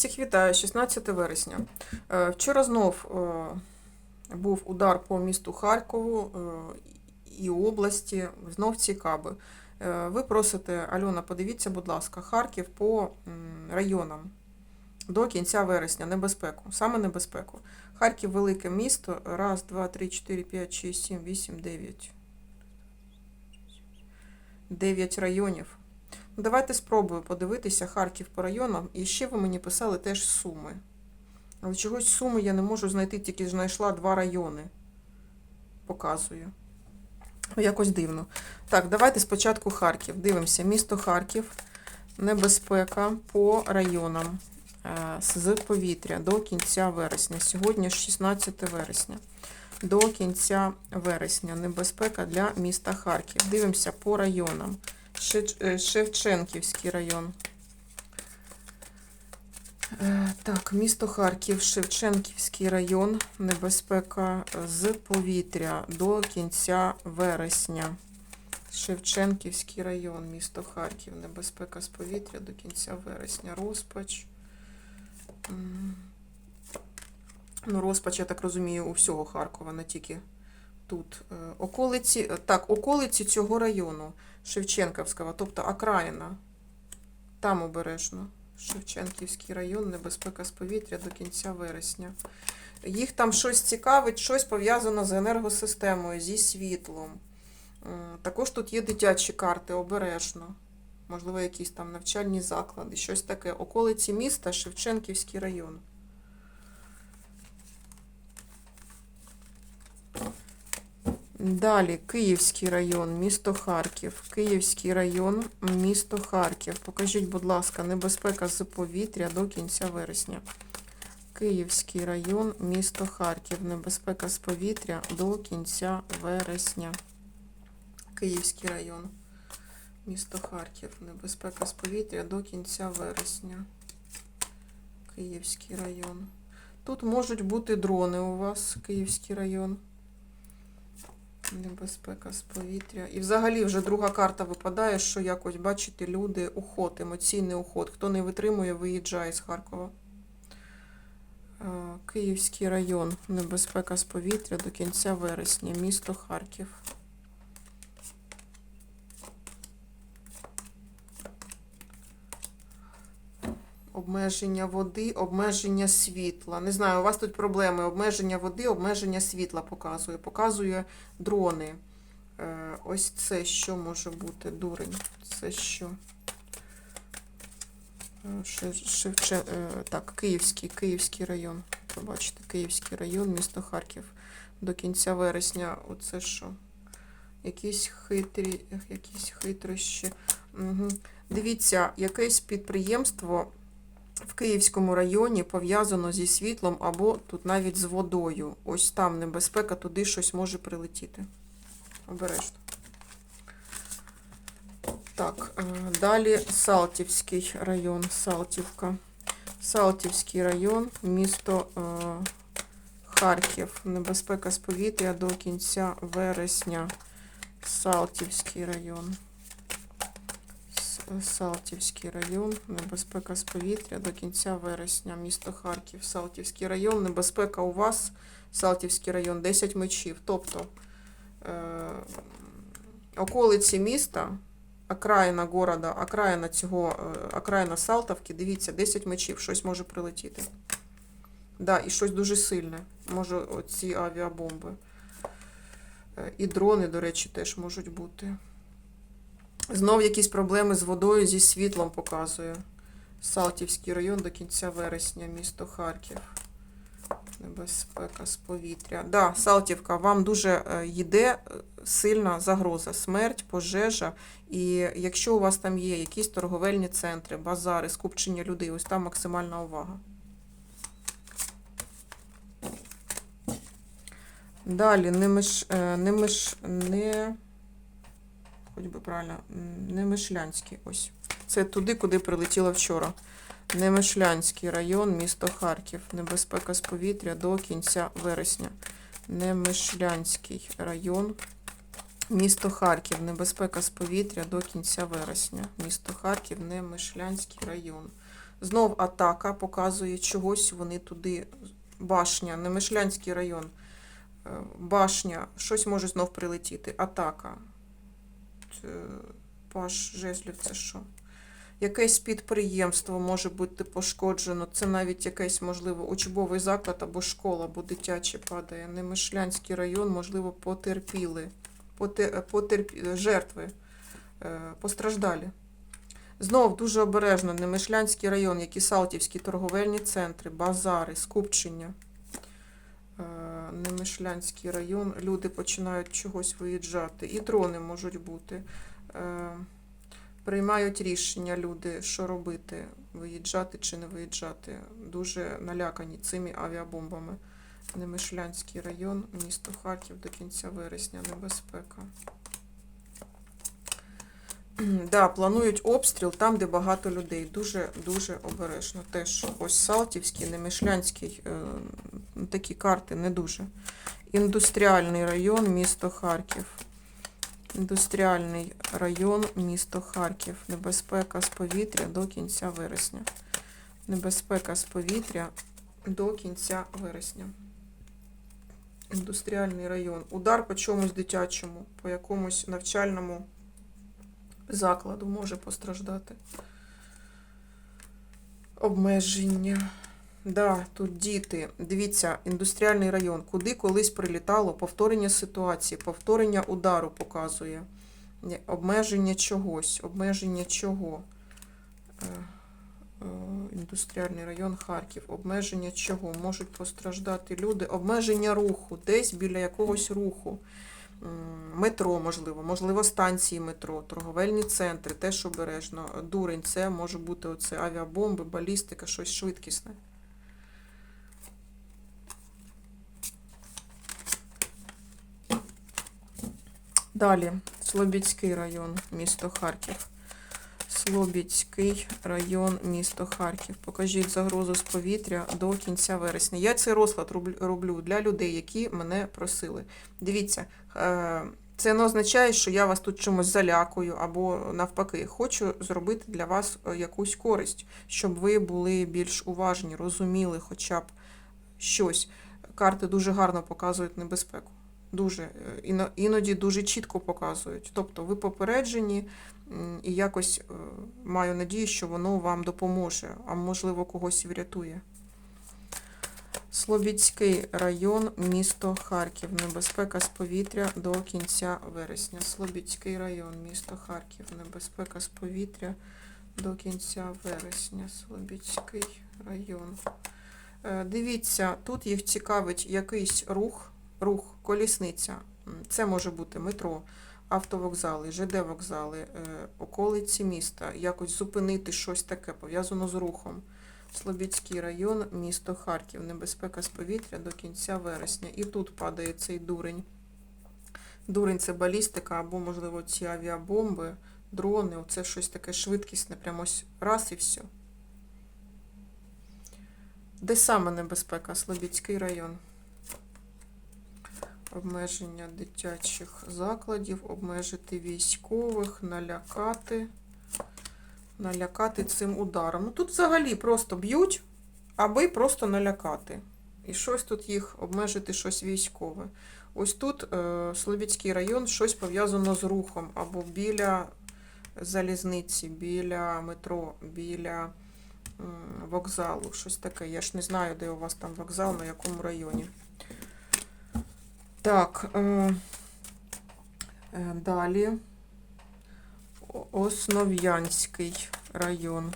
Всіх вітаю, 16 вересня. Е, Вчора знов е, був удар по місту Харкову е, і області, знов ці каби. Ви просите, Альона, подивіться, будь ласка, Харків по районам до кінця вересня, небезпеку, саме небезпеку. Харків велике місто. Раз, два, три, чотири, п'ять, шість, сім, вісім, дев'ять. Дев'ять районів. Ну, Давайте спробую подивитися Харків по районам. І ще ви мені писали теж суми. Але чогось суми я не можу знайти, тільки знайшла два райони. Показую. Ну, Якось дивно. Так, давайте спочатку Харків. Дивимося. Місто Харків. Небезпека по районам е, з повітря до кінця вересня. Сьогодні ж 16 вересня. До кінця вересня. Небезпека для міста Харків. Дивимося по районам. Е, Шевченківський район. Е, Так, місто Харків, Шевченківський район, небезпека з повітря до кінця вересня. Шевченківський район, місто Харків, небезпека з повітря до кінця вересня. Розпач. Ну, розпач, я так розумію, у всього Харкова, не тільки тут. Е, Околиці, е, так, околиці цього району. Шевченківського, тобто окраїна. Там обережно. Шевченківський район, небезпека з повітря до кінця вересня. Їх там щось цікавить, щось пов'язано з енергосистемою, зі світлом. Також тут є дитячі карти, обережно. Можливо, якісь там навчальні заклади, щось таке. Околиці міста, Шевченківський район. Далі Київський район, місто Харків. Київський район, місто Харків. Покажіть, будь ласка, небезпека з повітря до кінця вересня. Київський район, місто Харків. Небезпека з повітря до кінця вересня. Київський район, місто Харків. Небезпека з повітря до кінця вересня. Київський район. Тут можуть бути дрони у вас, Київський район. Небезпека з повітря. І взагалі вже друга карта випадає, що якось, бачите, люди, уход, емоційний уход. Хто не витримує, виїжджає з Харкова. Е, Київський район. Небезпека з повітря до кінця вересня. Місто Харків. Обмеження води, обмеження світла. Не знаю, у вас тут проблеми. Обмеження води, обмеження світла показує. Показує дрони. Е, ось це що може бути, дурень. Це що? Е, Шевче... е, Так, Київський, Київський район. Побачите, Київський район, місто Харків. До кінця вересня. Оце що? Якісь хитрі, якісь хитрощі. Угу. Дивіться, якесь підприємство в Київському районі пов'язано зі світлом або тут навіть з водою. Ось там небезпека, туди щось може прилетіти. Обережно. Так, е, далі Салтівський район, Салтівка. Салтівський район, місто е, Харків. Небезпека з повітря до кінця вересня. Салтівський район. Салтівський район, небезпека з повітря до кінця вересня. Місто Харків, Салтівський район, небезпека у вас, Салтівський район, 10 мечів. Тобто е- околиці міста, окраїна города, окраїна цього, е, окраїна Салтовки, дивіться, 10 мечів, щось може прилетіти. Да, і щось дуже сильне. Може, оці авіабомби. Е, І дрони, до речі, теж можуть бути. Знов якісь проблеми з водою, зі світлом показує. Салтівський район до кінця вересня, місто Харків. Небезпека з повітря. Да, Салтівка, вам дуже е, йде е, сильна загроза, смерть, пожежа. І якщо у вас там є якісь торговельні центри, базари, скупчення людей, ось там максимальна увага. Далі, не миш, е, не миш, не, хоч би правильно, м, не Мишлянський, ось. Це туди, куди прилетіла вчора. Немишлянський район, місто Харків. Небезпека з повітря до кінця вересня. Немишлянський район, місто Харків. Небезпека з повітря до кінця вересня. Місто Харків, Немишлянський район. Знов атака показує чогось, вони туди. Башня, Немишлянський район. Е, Башня, щось може знов прилетіти. Атака. Це, Паш жезлів, що? Якесь підприємство може бути пошкоджено. Це навіть якийсь, можливо, учбовий заклад або школа, або дитяче падає. Немишлянський район, можливо, потерпіли. Поте- потерпі- жертви, е, постраждалі. Знов дуже обережно Немишлянський район, які Салтівські торговельні центри, базари, скупчення. Немишлянський район, люди починають чогось виїжджати. І дрони можуть бути. Е, Приймають рішення люди, що робити, виїжджати чи не виїжджати. Дуже налякані цими авіабомбами. Немишлянський район, місто Харків до кінця вересня, небезпека. Да, планують обстріл там, де багато людей. Дуже дуже обережно. Теж ось Салтівський, Немишлянський, е, такі карти не дуже. Індустріальний район, місто Харків. Індустріальний район, місто Харків. Небезпека з повітря до кінця вересня. Небезпека з повітря до кінця вересня. Індустріальний район. Удар по чомусь дитячому, по якомусь навчальному закладу може постраждати. Обмеження. Да, тут діти. Дивіться, індустріальний район. Куди колись прилітало повторення ситуації, повторення удару показує. Обмеження чогось, обмеження чого. Е, е, Індустріальний район Харків. Обмеження чого? Можуть постраждати люди. Обмеження руху, десь біля якогось руху. Метро, можливо, можливо, станції метро, торговельні центри, теж обережно. Дурень, це може бути оце авіабомби, балістика, щось швидкісне. Далі, Слобідський район, місто Харків. Слобідський район, місто Харків. Покажіть загрозу з повітря до кінця вересня. Я цей розклад роблю для людей, які мене просили. Дивіться, е, це не означає, що я вас тут чимось залякую або навпаки. Хочу зробити для вас е, якусь користь, щоб ви були більш уважні, розуміли хоча б щось. Карти дуже гарно показують небезпеку. Дуже е, іноді дуже чітко показують. Тобто ви попереджені, і якось е, маю надію, що воно вам допоможе, а можливо когось врятує. Слобідський район, місто Харків. Небезпека з повітря до кінця вересня. Слобідський район, місто Харків. Небезпека з повітря до кінця вересня. Слобідський район. Е, Дивіться, тут їх цікавить якийсь рух, рух, колісниця. Це може бути метро, автовокзали, ЖД вокзали, е, околиці міста, якось зупинити щось таке, пов'язано з рухом. Слобідський район, місто Харків. Небезпека з повітря до кінця вересня. І тут падає цей дурень. Дурень це балістика, або, можливо, ці авіабомби, дрони. Оце щось таке швидкісне, прямо ось раз і все. Де саме небезпека? Слобідський район. Обмеження дитячих закладів, обмежити військових, налякати. Налякати цим ударом. Ну тут взагалі просто б'ють, аби просто налякати. І щось тут їх обмежити, щось військове. Ось тут е, Слобідський район, щось пов'язано з рухом, або біля залізниці, біля метро, біля вокзалу, щось таке. Я ж не знаю, де у вас там вокзал, на якому районі. Так, е, е, далі. Основ'янський район.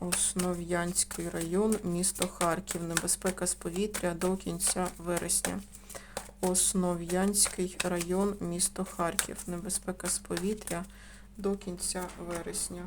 Основ'янський район, місто Харків. Небезпека з повітря до кінця вересня. Основ'янський район, місто Харків. Небезпека з повітря до кінця вересня.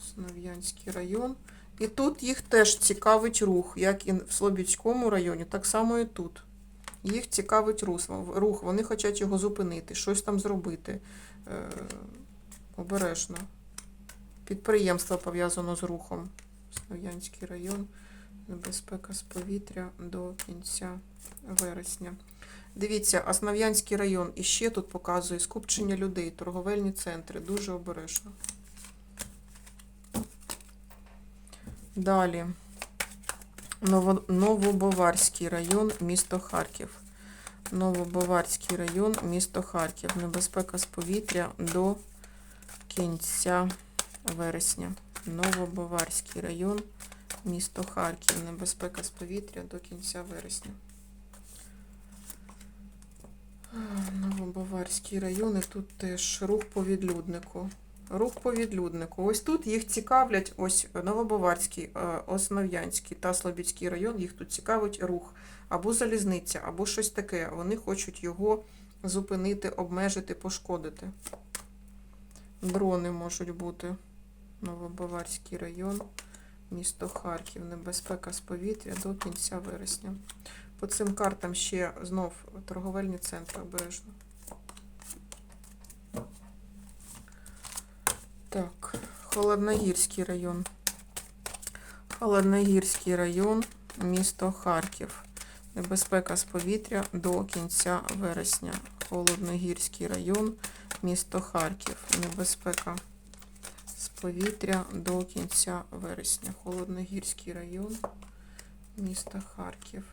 Основ'янський район. І тут їх теж цікавить рух, як і в Слобідському районі, так само і тут. Їх цікавить рух, вони хочуть його зупинити, щось там зробити. Е, обережно. Підприємство пов'язано з рухом. Слов'янський район. Небезпека з повітря до кінця вересня. Дивіться, Основ'янський район і ще тут показує скупчення людей, торговельні центри. Дуже обережно. Далі. Ново- Новобаварський район, місто Харків. Новобаварський район, місто Харків. Небезпека з повітря до кінця вересня. Новобаварський район, місто Харків. Небезпека з повітря до кінця вересня. Новобаварський район, і тут теж рух по відлюднику. Рух по відлюднику. Ось тут їх цікавлять, ось Новобаварський, е, Основ'янський та Слобідський район, їх тут цікавить рух або залізниця, або щось таке. Вони хочуть його зупинити, обмежити, пошкодити. Дрони можуть бути. Новобаварський район, місто Харків. Небезпека з повітря до кінця вересня. По цим картам ще знов торговельні центри обережно. Так, Холодногірський район. Холодногірський район, місто Харків. Небезпека з повітря до кінця вересня. Холодногірський район, місто Харків. Небезпека з повітря до кінця вересня. Холодногірський район, місто Харків.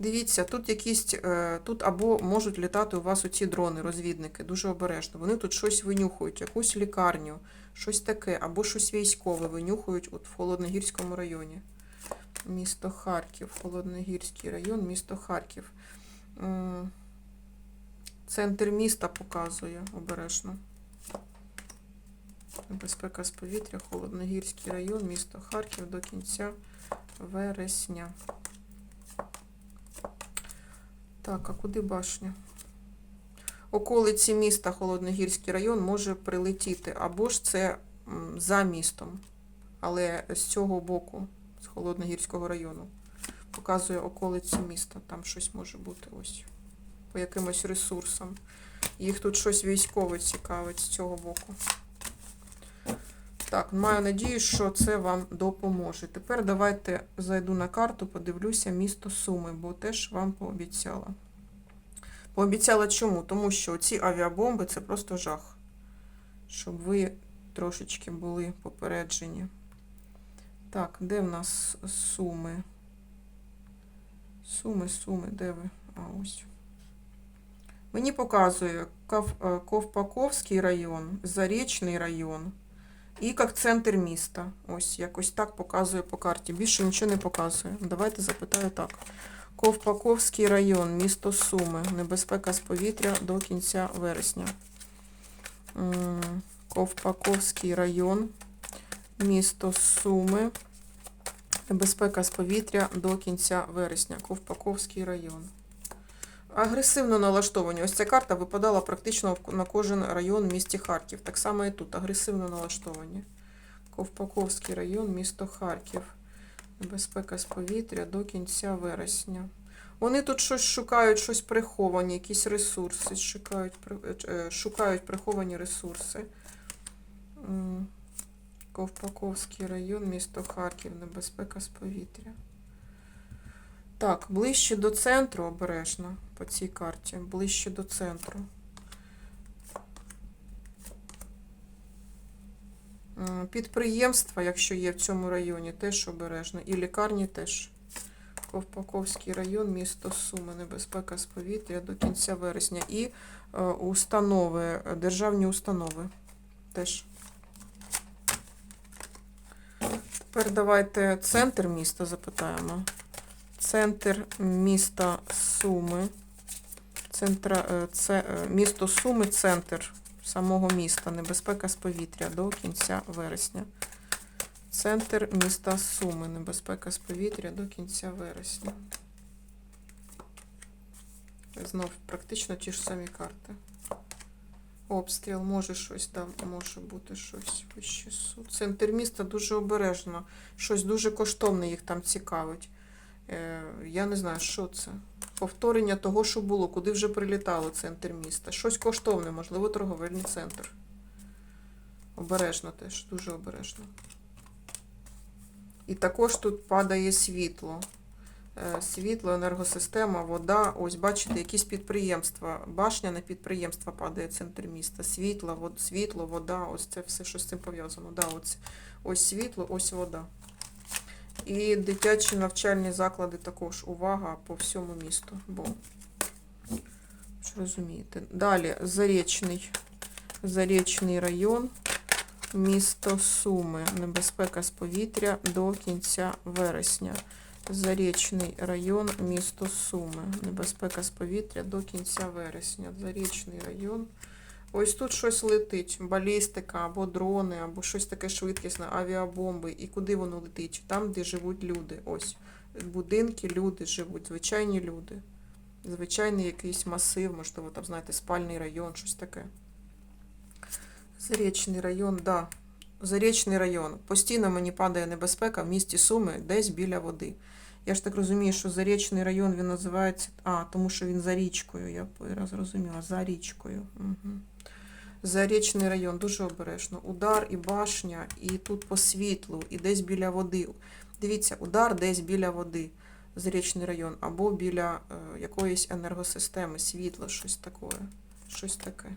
Дивіться, тут якісь, е, тут або можуть літати у вас оці дрони, розвідники, дуже обережно. Вони тут щось винюхують, якусь лікарню, щось таке, або щось військове винюхують от в Холодногірському районі. Місто Харків, Холодногірський район, місто Харків. Центр міста показує обережно. Небезпека з повітря, Холодногірський район, місто Харків до кінця вересня. Так, а куди башня? Околиці міста Холодногірський район може прилетіти, або ж це за містом, але з цього боку, з Холодногірського району. Показує околиці міста, там щось може бути ось по якимось ресурсам. Їх тут щось військове цікавить з цього боку. Так, маю надію, що це вам допоможе. Тепер давайте зайду на карту, подивлюся місто Суми, бо теж вам пообіцяла. Пообіцяла чому? Тому що ці авіабомби це просто жах. Щоб ви трошечки були попереджені. Так, де в нас Суми? Суми, Суми, де ви? А, ось. Мені показує е, Ковпаковський район, Зарічний район. І як центр міста. Ось якось так показує по карті. Більше нічого не показує. Давайте запитаю так. Ковпаковський район, місто Суми. Небезпека з повітря до кінця вересня. Ковпаковський район, місто Суми. Небезпека з повітря до кінця вересня. Ковпаковський район. Агресивно налаштовані. Ось ця карта випадала практично на кожен район в місті Харків. Так само і тут. Агресивно налаштовані. Ковпаковський район, місто Харків. Небезпека з повітря до кінця вересня. Вони тут щось шукають, щось приховані, якісь ресурси, шукають, е, шукають приховані ресурси. Ковпаковський район, місто Харків, небезпека з повітря. Так, ближче до центру обережно по цій карті. Ближче до центру. Підприємства, якщо є в цьому районі, теж обережно. І лікарні теж. Ковпаковський район, місто Суми, небезпека з повітря до кінця вересня. І е, установи, державні установи теж. Тепер давайте центр міста запитаємо. Центр міста Суми. Центра, е, це, е, місто Суми, центр самого міста. Небезпека з повітря до кінця вересня. Центр міста Суми. Небезпека з повітря до кінця вересня. Знов практично ті ж самі карти. Обстріл, може щось там, може бути щось. Центр міста дуже обережно. Щось дуже коштовне їх там цікавить. Е, я не знаю, що це. Повторення того, що було, куди вже прилітало центр міста. Щось коштовне, можливо, торговельний центр. Обережно теж, дуже обережно. І також тут падає світло. Е, Світло, енергосистема, вода. Ось, бачите, якісь підприємства. Башня на підприємства падає центр міста. Світло, вод, світло, вода. Ось це все, що з цим пов'язано. Да, ось, ось світло, ось вода. І дитячі навчальні заклади також увага по всьому місту. Бо ж розумієте. Далі Зарічний. Зарічний район, місто Суми. Небезпека з повітря до кінця вересня. Зарічний район, місто Суми. Небезпека з повітря до кінця вересня. Зарічний район. Ось тут щось летить. Балістика або дрони, або щось таке швидкісне, авіабомби. І куди воно летить? Там, де живуть люди. Ось. Будинки, люди живуть, звичайні люди. Звичайний якийсь масив, можливо, там, знаєте, спальний район, щось таке. Зарічний район, да. Зарічний район. Постійно мені падає небезпека в місті Суми, десь біля води. Я ж так розумію, що Зарічний район він називається. А, тому що він за річкою, я зрозуміла, за річкою. Угу. Зарічний район, дуже обережно. Удар і башня, і тут по світлу, і десь біля води. Дивіться, удар десь біля води. Зарічний район, або біля е, якоїсь енергосистеми, світло, щось таке. Щось таке.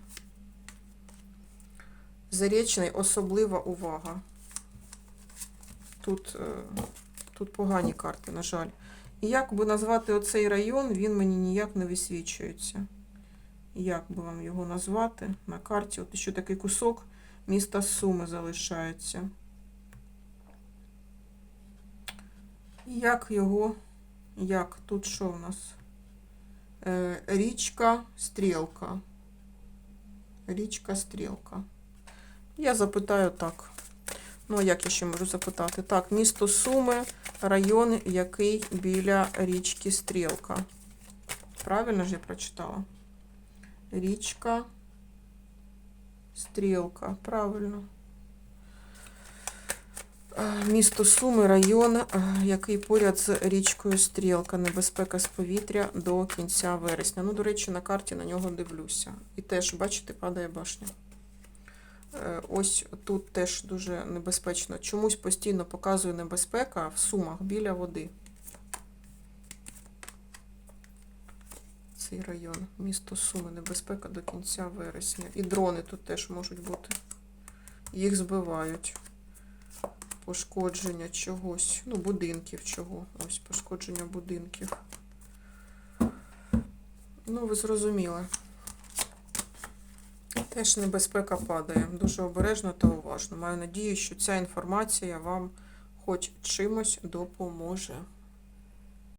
Зарічний особлива увага. Тут, е, тут погані карти, на жаль. І як би назвати оцей район, він мені ніяк не висвічується. Як би вам його назвати на карті? От ще такий кусок міста Суми залишається. Як його, як? Тут що в нас? Е, річка Стрілка. Річка Стрілка. Я запитаю так. Ну, а як я ще можу запитати? Так, місто Суми, район, який біля річки Стрілка. Правильно ж я прочитала? Річка Стрілка. Правильно. Е, Місто Суми, район, е, який поряд з річкою Стрілка. Небезпека з повітря до кінця вересня. Ну, до речі, на карті на нього дивлюся. І теж, бачите, падає башня. Е, Ось тут теж дуже небезпечно. Чомусь постійно показує небезпека в сумах біля води. Цей район. Місто Суми. Небезпека до кінця вересня. І дрони тут теж можуть бути. Їх збивають. Пошкодження чогось. Ну, будинків чого. Ось пошкодження будинків. Ну, ви зрозуміли. Теж небезпека падає. Дуже обережно та уважно. Маю надію, що ця інформація вам хоч чимось допоможе.